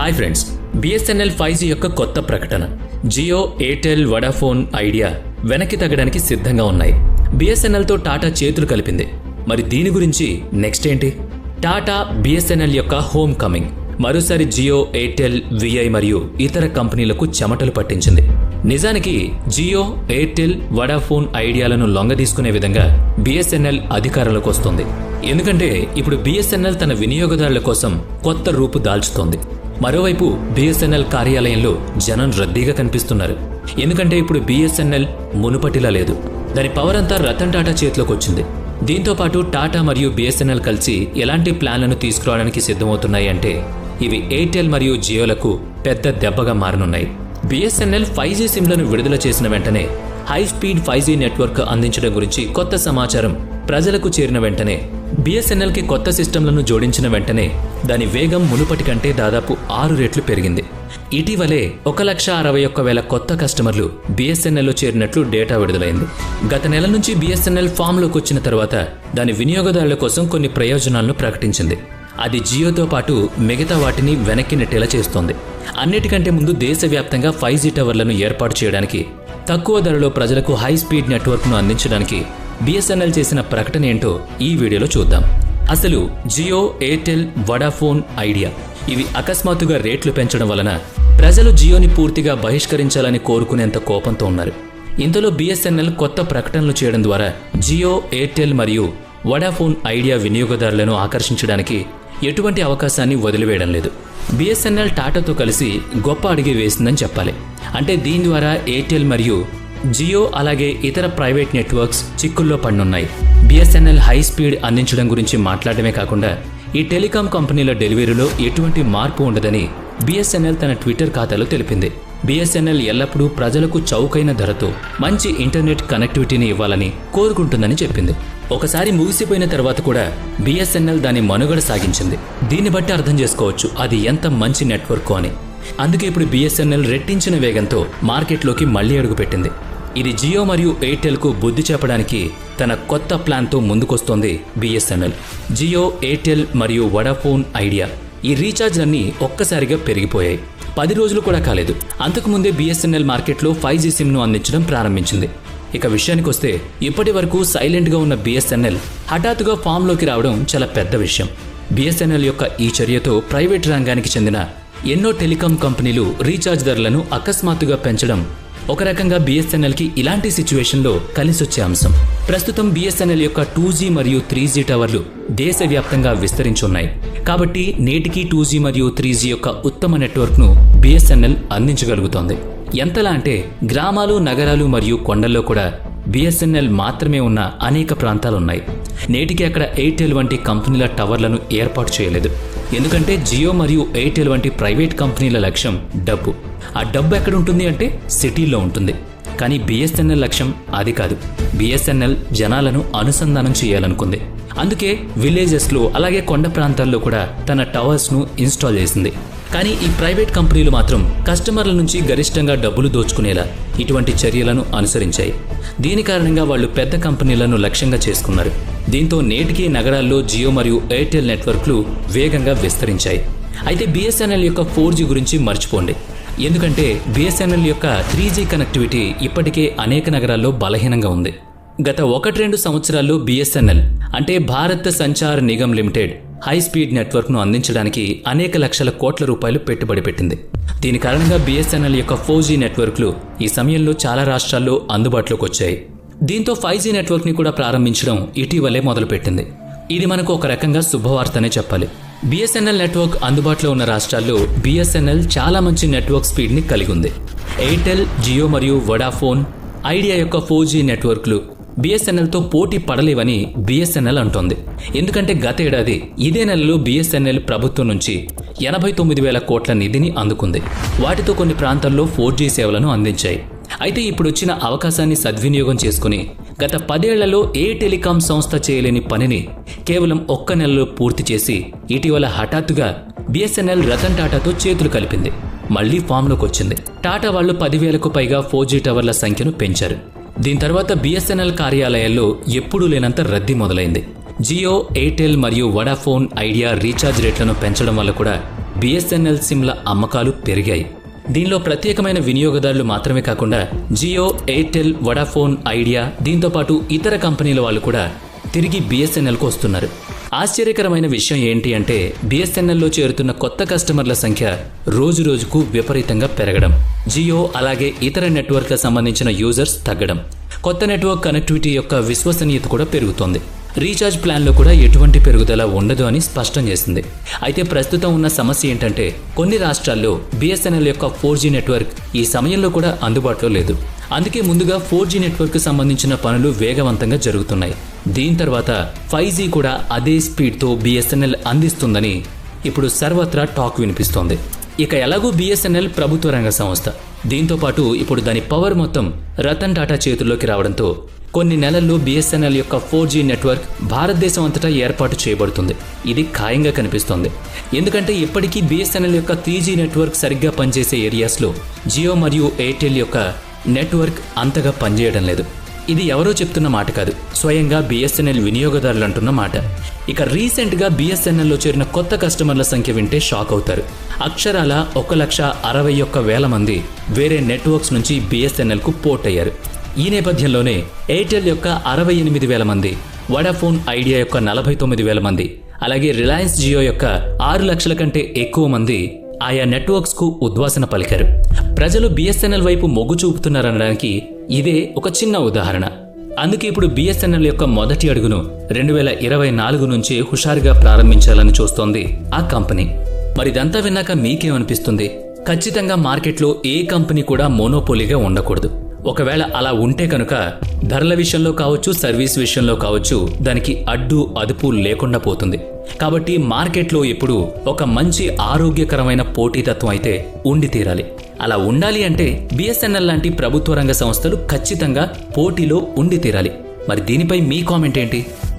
Hi friends BSNL five G యొక్క కొత్త ప్రకటన. జియో ఎయిర్టెల్ వడాఫోన్ ఐడియా వెనక్కి తగ్గడానికి సిద్ధంగా ఉన్నాయి. బిఎస్ఎన్ఎల్తో టాటా చేతులు కలిపింది. మరి దీని గురించి నెక్స్ట్ ఏంటి? టాటా బిఎస్ఎన్ఎల్ యొక్క హోమ్ కమింగ్. మరోసారి జియో ఎయిర్టెల్ విఐ మరియు ఇతర కంపెనీలకు చెమటలు పట్టించింది. నిజానికి జియో ఎయిర్టెల్ వడాఫోన్ ఐడియాలను లొంగదీసుకునే విధంగా బిఎస్ఎన్ఎల్ అధికారంలోకి వస్తుంది. ఎందుకంటే ఇప్పుడు బిఎస్ఎన్ఎల్ తన వినియోగదారుల కోసం కొత్త రూపు దాల్చుతోంది. మరోవైపు బిఎస్ఎన్ఎల్ కార్యాలయంలో జనం రద్దీగా కనిపిస్తున్నారు. ఎందుకంటే ఇప్పుడు బిఎస్ఎన్ఎల్ మునుపటిలా లేదు. దాని పవర్ అంతా రతన్ టాటా చేతిలోకి వచ్చింది. దీంతో పాటు టాటా మరియు బిఎస్ఎన్ఎల్ కలిసి ఎలాంటి ప్లాన్లను తీసుకురావడానికి సిద్ధమవుతున్నాయి అంటే ఇవి ఎయిర్టెల్ మరియు జియోలకు పెద్ద దెబ్బగా మారనున్నాయి. బిఎస్ఎన్ఎల్ ఫైవ్ జీ సిమ్లను విడుదల చేసిన వెంటనే high speed five G network అందించడం గురించి కొత్త సమాచారం ప్రజలకు చేరిన వెంటనే బిఎస్ఎన్ఎల్కి కొత్త సిస్టంలను జోడించిన వెంటనే దాని వేగం మునుపటి కంటే దాదాపు ఆరు రెట్లు పెరిగింది. ఇటీవలే ఒక లక్ష అరవై ఒక్క వేల కొత్త కస్టమర్లు బిఎస్ఎన్ఎల్లో చేరినట్లు డేటా విడుదలైంది. గత నెల నుంచి బిఎస్ఎన్ఎల్ ఫామ్లోకి వచ్చిన తర్వాత దాని వినియోగదారుల కోసం కొన్ని ప్రయోజనాలను ప్రకటించింది. అది జియోతో పాటు మిగతా వాటిని వెనక్కి నెట్టేలా చేస్తోంది. అన్నిటికంటే ముందు దేశవ్యాప్తంగా ఫైవ్ జీ టవర్లను ఏర్పాటు చేయడానికి తక్కువ ధరలో ప్రజలకు హై స్పీడ్ నెట్వర్క్ను అందించడానికి బిఎస్ఎన్ఎల్ చేసిన ప్రకటన ఏంటో ఈ వీడియోలో చూద్దాం. అసలు జియో ఎయిర్టెల్ వడాఫోన్ ఐడియా ఇవి అకస్మాత్తుగా రేట్లు పెంచడం వలన ప్రజలు జియోని పూర్తిగా బహిష్కరించాలని కోరుకునేంత కోపంతో ఉన్నారు. ఇందులో బిఎస్ఎన్ఎల్ కొత్త ప్రకటనలు చేయడం ద్వారా జియో ఎయిర్టెల్ మరియు వడాఫోన్ ఐడియా వినియోగదారులను ఆకర్షించడానికి ఎటువంటి అవకాశాన్ని వదిలివేయడం లేదు. బిఎస్ఎన్ఎల్ టాటాతో కలిసి గొప్ప అడిగి వేసిందని చెప్పాలి. అంటే దీని ద్వారా ఎయిర్టెల్ మరియు జియో అలాగే ఇతర ప్రైవేట్ నెట్వర్క్స్ చిక్కుల్లో పన్నున్నాయి. బిఎస్ఎన్ఎల్ హై స్పీడ్ అందించడం గురించి మాట్లాడమే కాకుండా ఈ టెలికాం కంపెనీల డెలివరీలో ఎటువంటి మార్పు ఉండదని బిఎస్ఎన్ఎల్ తన ట్విట్టర్ ఖాతాలో తెలిపింది. బిఎస్ఎన్ఎల్ ఎల్లప్పుడూ ప్రజలకు చౌకైన ధరతో మంచి ఇంటర్నెట్ కనెక్టివిటీని ఇవ్వాలని కోరుకుంటుందని చెప్పింది. ఒకసారి ముగిసిపోయిన తర్వాత కూడా బిఎస్ఎన్ఎల్ దాని మనుగడ సాగించింది. దీన్ని బట్టి అర్థం చేసుకోవచ్చు అది ఎంత మంచి నెట్వర్క్ అని. అందుకే ఇప్పుడు బిఎస్ఎన్ఎల్ రెట్టించిన వేగంతో మార్కెట్లోకి మళ్ళీ అడుగుపెట్టింది. ఇది జియో మరియు ఎయిర్టెల్కు బుద్ధి చెప్పడానికి తన కొత్త ప్లాన్తో ముందుకొస్తోంది బిఎస్ఎన్ఎల్ జియో ఎయిర్టెల్ మరియు వడాఫోన్ ఐడియా. ఈ రీఛార్జ్లన్నీ ఒక్కసారిగా పెరిగిపోయాయి. పది రోజులు కూడా కాలేదు. అంతకుముందే బిఎస్ఎన్ఎల్ మార్కెట్లో ఫైవ్ జీ సిమ్ను అందించడం ప్రారంభించింది. ఇక విషయానికి వస్తే ఇప్పటి వరకు సైలెంట్గా ఉన్న బిఎస్ఎన్ఎల్ హఠాత్తుగా ఫామ్లోకి రావడం చాలా పెద్ద విషయం. బిఎస్ఎన్ఎల్ యొక్క ఈ చర్యతో ప్రైవేట్ రంగానికి చెందిన ఎన్నో టెలికాం కంపెనీలు రీఛార్జ్ ధరలను అకస్మాత్తుగా పెంచడం ఒక రకంగా బిఎస్ఎన్ఎల్కి ఇలాంటి సిచ్యువేషన్లో కలిసొచ్చే అంశం. ప్రస్తుతం బిఎస్ఎన్ఎల్ యొక్క టూ జీ మరియు త్రీ జీ టవర్లు దేశవ్యాప్తంగా విస్తరించున్నాయి. కాబట్టి నేటికి టూ జీ మరియు త్రీ జీ యొక్క ఉత్తమ నెట్వర్క్ను బిఎస్ఎన్ఎల్ అందించగలుగుతోంది. ఎంతలా అంటే గ్రామాలు నగరాలు మరియు కొండల్లో కూడా బిఎస్ఎన్ఎల్ మాత్రమే ఉన్న అనేక ప్రాంతాలున్నాయి. నేటికి అక్కడ ఎయిర్టెల్ వంటి కంపెనీల టవర్లను ఏర్పాటు చేయలేదు. ఎందుకంటే జియో మరియు ఎయిర్టెల్ వంటి ప్రైవేట్ కంపెనీల లక్ష్యం డబ్బు. ఆ డబ్బు ఎక్కడ ఉంటుంది అంటే సిటీల్లో ఉంటుంది. కానీ బిఎస్ఎన్ఎల్ లక్ష్యం అది కాదు. బిఎస్ఎన్ఎల్ జనాలను అనుసంధానం చేయాలనుకుంది. అందుకే విలేజెస్లో అలాగే కొండ ప్రాంతాల్లో కూడా తన టవర్స్ను ఇన్స్టాల్ చేసింది. కానీ ఈ ప్రైవేట్ కంపెనీలు మాత్రం కస్టమర్ల నుంచి గరిష్టంగా డబ్బులు దోచుకునేలా ఇటువంటి చర్యలను అనుసరించాయి. దీని కారణంగా వాళ్ళు పెద్ద కంపెనీలను లక్ష్యంగా చేసుకున్నారు. దీంతో నేటికీ నగరాల్లో జియో మరియు ఎయిర్టెల్ నెట్వర్క్లు వేగంగా విస్తరించాయి. అయితే బిఎస్ఎన్ఎల్ యొక్క ఫోర్ జీ గురించి మర్చిపోండి. ఎందుకంటే బిఎస్ఎన్ఎల్ యొక్క త్రీ జీ కనెక్టివిటీ ఇప్పటికే అనేక నగరాల్లో బలహీనంగా ఉంది. గత ఒకటి రెండు సంవత్సరాల్లో బిఎస్ఎన్ఎల్ అంటే Bharat Sanchar Nigam limited high speed నెట్వర్క్ను అందించడానికి అనేక లక్షల కోట్ల రూపాయలు పెట్టుబడి పెట్టింది. దీని కారణంగా బిఎస్ఎన్ఎల్ యొక్క ఫోర్ జీ నెట్వర్క్లు ఈ సమయంలో చాలా రాష్ట్రాల్లో అందుబాటులోకి వచ్చాయి. దీంతో ఫైవ్ జీ నెట్వర్క్ని కూడా ప్రారంభించడం ఇటీవలే మొదలుపెట్టింది. ఇది మనకు ఒక రకంగా శుభవార్తనే చెప్పాలి. బిఎస్ఎన్ఎల్ నెట్వర్క్ అందుబాటులో ఉన్న రాష్ట్రాల్లో బిఎస్ఎన్ఎల్ చాలా మంచి నెట్వర్క్ స్పీడ్ని కలిగి ఉంది. ఎయిర్టెల్ జియో మరియు వడాఫోన్ ఐడియా యొక్క ఫోర్ జీ నెట్వర్క్లు బీఎస్ఎన్ఎల్తో పోటీ పడలేవని బిఎస్ఎన్ఎల్ అంటోంది. ఎందుకంటే గత ఏడాది ఇదే నెలలో బీఎస్ఎన్ఎల్ ప్రభుత్వం నుంచి ఎనభై తొమ్మిది వేల కోట్ల నిధిని అందుకుంది. వాటితో కొన్ని ప్రాంతాల్లో ఫోర్ జీ సేవలను అందించాయి. అయితే ఇప్పుడు వచ్చిన అవకాశాన్ని సద్వినియోగం చేసుకుని గత పదేళ్ళలో ఏ టెలికాం సంస్థ చేయలేని పనిని కేవలం ఒక్క నెలలో పూర్తి చేసి ఇటీవల హఠాత్తుగా బీఎస్ఎన్ఎల్ రతన్ టాటాతో చేతులు కలిపింది. మళ్ళీ ఫామ్లోకి వచ్చింది టాటా వాళ్ళు పదివేలకు పైగా ఫోర్ జీ టవర్ల సంఖ్యను పెంచారు. దీని తర్వాత బిఎస్ఎన్ఎల్ కార్యాలయాల్లో ఎప్పుడూ లేనంత రద్దీ మొదలైంది. జియో ఎయిర్టెల్ మరియు వడాఫోన్ ఐడియా రీఛార్జ్ రేట్లను పెంచడం వల్ల కూడా బిఎస్ఎన్ఎల్ సిమ్ల అమ్మకాలు పెరిగాయి. దీనిలో ప్రత్యేకమైన వినియోగదారులు మాత్రమే కాకుండా జియో ఎయిర్టెల్ వడాఫోన్ ఐడియా దీంతో పాటు ఇతర కంపెనీల వాళ్ళు కూడా తిరిగి బిఎస్ఎన్ఎల్కు వస్తున్నారు. ఆశ్చర్యకరమైన విషయం ఏంటి అంటే బిఎస్ఎన్ఎల్లో చేరుతున్న కొత్త కస్టమర్ల సంఖ్య రోజు రోజుకు విపరీతంగా పెరగడం. జియో అలాగే ఇతర నెట్వర్క్ల సంబంధించిన యూజర్స్ తగ్గడం. కొత్త నెట్వర్క్ కనెక్టివిటీ యొక్క విశ్వసనీయత కూడా పెరుగుతోంది. రీఛార్జ్ ప్లాన్లో కూడా ఎటువంటి పెరుగుదల ఉండదు అని స్పష్టం చేసింది. అయితే ప్రస్తుతం ఉన్న సమస్య ఏంటంటే కొన్ని రాష్ట్రాల్లో బిఎస్ఎన్ఎల్ యొక్క ఫోర్ జీ నెట్వర్క్ ఈ సమయంలో కూడా అందుబాటులో లేదు. అందుకే ముందుగా ఫోర్ జీ నెట్వర్క్ సంబంధించిన పనులు వేగవంతంగా జరుగుతున్నాయి. దీని తర్వాత ఫైవ్ జీ కూడా అదే స్పీడ్తో బిఎస్ఎన్ఎల్ అందిస్తుందని ఇప్పుడు సర్వత్రా టాక్ వినిపిస్తోంది. ఇక ఎలాగూ బిఎస్ఎన్ఎల్ ప్రభుత్వ రంగ సంస్థ. దీంతో పాటు ఇప్పుడు దాని పవర్ మొత్తం రతన్ టాటా చేతుల్లోకి రావడంతో కొన్ని నెలల్లో బిఎస్ఎన్ఎల్ యొక్క ఫోర్ జీ నెట్వర్క్ భారతదేశం అంతటా ఏర్పాటు చేయబడుతుంది. ఇది ఖాయంగా కనిపిస్తోంది. ఎందుకంటే ఇప్పటికీ బిఎస్ఎన్ఎల్ యొక్క త్రీ జీ నెట్వర్క్ సరిగ్గా పనిచేసే ఏరియాస్లో జియో మరియు ఎయిర్టెల్ యొక్క నెట్వర్క్ అంతగా పనిచేయడం లేదు. ఇది ఎవరో చెప్తున్న మాట కాదు. స్వయంగా బిఎస్ఎన్ఎల్ వినియోగదారులు అంటున్న మాట. ఇక రీసెంట్గా బిఎస్ఎన్ఎల్లో చేరిన కొత్త కస్టమర్ల సంఖ్య వింటే షాక్ అవుతారు. అక్షరాల ఒక లక్ష అరవై ఒక్క వేల మంది వేరే నెట్వర్క్స్ నుంచి బిఎస్ఎన్ఎల్కు పోర్ట్ అయ్యారు. ఈ నేపథ్యంలోనే ఎయిర్టెల్ యొక్క అరవై ఎనిమిది వేల మంది వడాఫోన్ ఐడియా యొక్క నలభై తొమ్మిది వేల మంది అలాగే రిలయన్స్ జియో యొక్క ఆరు లక్షల కంటే ఎక్కువ మంది ఆయా నెట్వర్క్స్కు ఉద్వాసన పలికారు. ప్రజలు బిఎస్ఎన్ఎల్ వైపు మొగ్గు చూపుతున్నారనడానికి ఇదే ఒక చిన్న ఉదాహరణ. అందుకే ఇప్పుడు బిఎస్ఎన్ఎల్ యొక్క మొదటి అడుగును రెండు వేల ఇరవై నాలుగు నుంచి హుషారుగా ప్రారంభించాలని చూస్తోంది ఆ కంపెనీ. మరి ఇదంతా విన్నాక మీకేమనిపిస్తుంది? ఖచ్చితంగా మార్కెట్లో ఏ కంపెనీ కూడా మోనోపోలీగా ఉండకూడదు. ఒకవేళ అలా ఉంటే కనుక ధరల విషయంలో కావచ్చు సర్వీస్ విషయంలో కావచ్చు దానికి అడ్డు అదుపు లేకుండా పోతుంది. కాబట్టి మార్కెట్లో ఇప్పుడు ఒక మంచి ఆరోగ్యకరమైన పోటీతత్వం అయితే ఉండి తీరాలి. అలా ఉండాలి అంటే బిఎస్ఎన్ఎల్ లాంటి ప్రభుత్వ రంగ సంస్థలు ఖచ్చితంగా పోటీలో ఉండి తీరాలి. మరి దీనిపై మీ కామెంట్ ఏంటి?